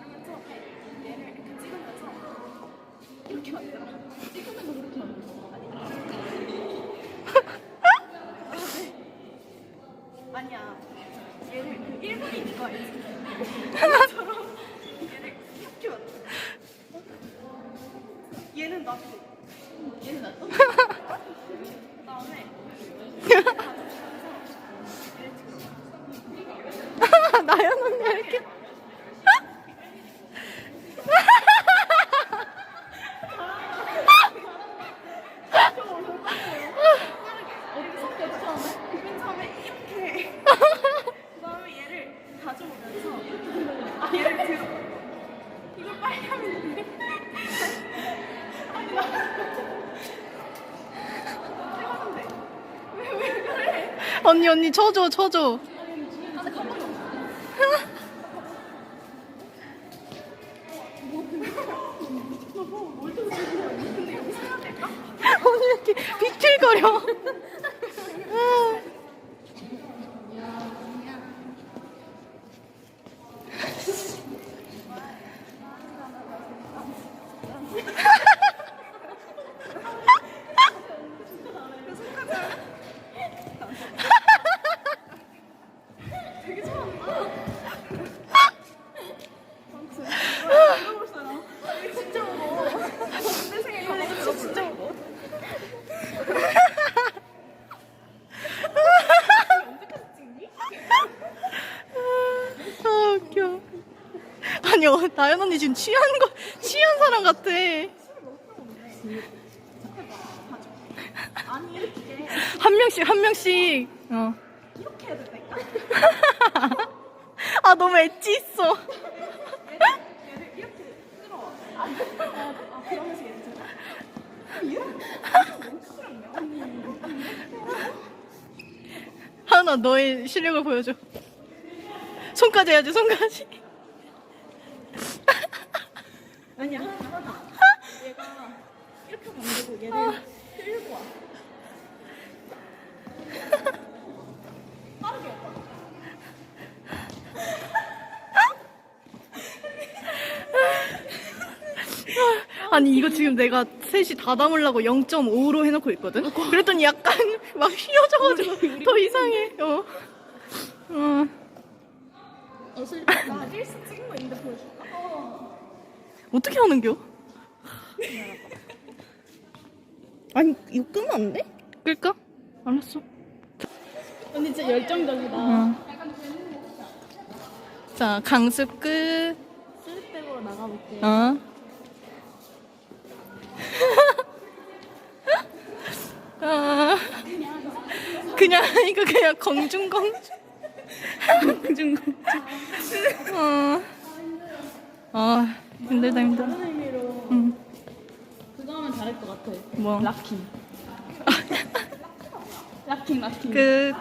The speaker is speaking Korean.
바르면서 얘를 이렇게 찍으면서 이렇게 만들어. 찍으면서 그렇게 만들어. 아니. 아니야. 얘를 그 일본인 이거 알지? 그것처럼 얘를 이렇게 만들어. 얘는 놔둬. 얘는 놔둬. 그 다음에 나연 언니 이렇게. 어디서 처음에? 맨 처음에 이렇게. 그 다음에 얘를 가져오면서 아, 얘를 들어. 이걸 빨리 하면 돼. 아니 나. 해봤는 돼. 왜왜 그래? 언니 언니 쳐줘 쳐줘. 언니 이렇게 비틀거려. 되게 잘한다. 이러고 있어요. 진짜 무거워. 내 생에 이거 먹으면 진짜 무거워. 언제까지 찍니? 아 웃겨. 어, 나연 언니 지금 취한 거 취한 사람 같아. 아니 이렇게 한 명씩 한 명씩. 어. 이렇게 해야 된다니까? 아 너무 엣지 있어. 얘를, 이렇게 끌어와. 아, 아, 아 그러면서 얘를 이렇게 너무 싫었네요. 하나 너의 실력을 보여줘. 손까지 해야지 손까지. 아니야 하나 하나. 얘가 이렇게 만들고 얘를 끌고 와. 빠르게. 아니 이거 지금 내가 셋이 다 담으려고 0.5로 해놓고 있거든. 그랬더니 약간 막 휘어져가지고 더 이상해. 어. 어. 어슬 나 릴스 찍은 거 있는데 보여줄까? 어 떻게 하는겨? 아니 이거 끄면 안 돼? 끌까? 알았어. 언니 진짜 열정적이다. 어. 자 강습 끝. 슬립백으로 나가볼게. 어. 아, 그냥 이거 그냥 공중공중 공중공중 어. 아 힘들다 힘들어 응. 그거 하면 잘할 것 같아. 뭐 락킹. 락킹 락킹. 끝